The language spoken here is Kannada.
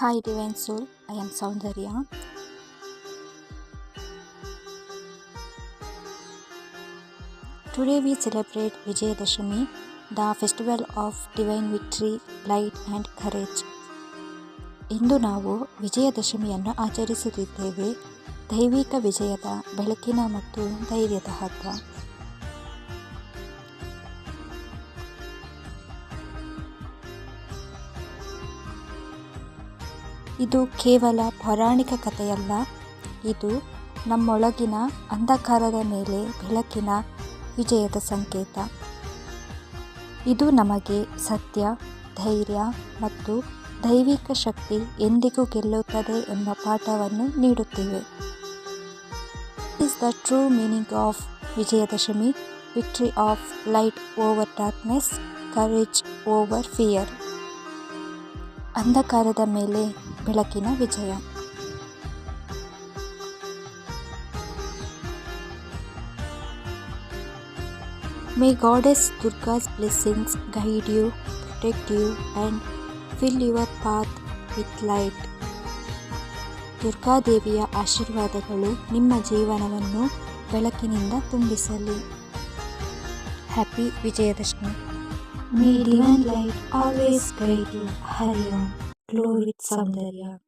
Hi divine soul I am Soundarya today we celebrate Vijayadashami the festival of divine victory light and courage ಇಂದು ನಾವು ವಿಜಯದಶಮಿಯನ್ನು ಆಚರಿಸುತ್ತಿದ್ದೇವೆ. ದೈವಿಕ ವಿಜಯದ ಬೆಳಕಿನ ಮತ್ತು ಧೈರ್ಯದ ಹಬ್ಬ. ಇದು ಕೇವಲ ಪೌರಾಣಿಕ ಕಥೆಯಲ್ಲ. ಇದು ನಮ್ಮೊಳಗಿನ ಅಂಧಕಾರದ ಮೇಲೆ ಬೆಳಕಿನ ವಿಜಯದ ಸಂಕೇತ. ಇದು ನಮಗೆ ಸತ್ಯ, ಧೈರ್ಯ ಮತ್ತು ದೈವಿಕ ಶಕ್ತಿ ಎಂದಿಗೂ ಗೆಲ್ಲುತ್ತದೆ ಎಂಬ ಪಾಠವನ್ನು ನೀಡುತ್ತಿವೆ. Is the true meaning of Vijayadashami victory of light over darkness courage over fear ಅಂಧಕಾರದ ಮೇಲೆ ಬೆಳಕಿನ ವಿಜಯ. May goddess Durga's blessings guide you protect you and fill your path with light ದುರ್ಗಾದೇವಿಯ ಆಶೀರ್ವಾದಗಳು ನಿಮ್ಮ ಜೀವನವನ್ನು ಬೆಳಕಿನಿಂದ ತುಂಬಿಸಲಿ. Happy Vijayadashami may light always guide you Hari Om Glory Samdariya.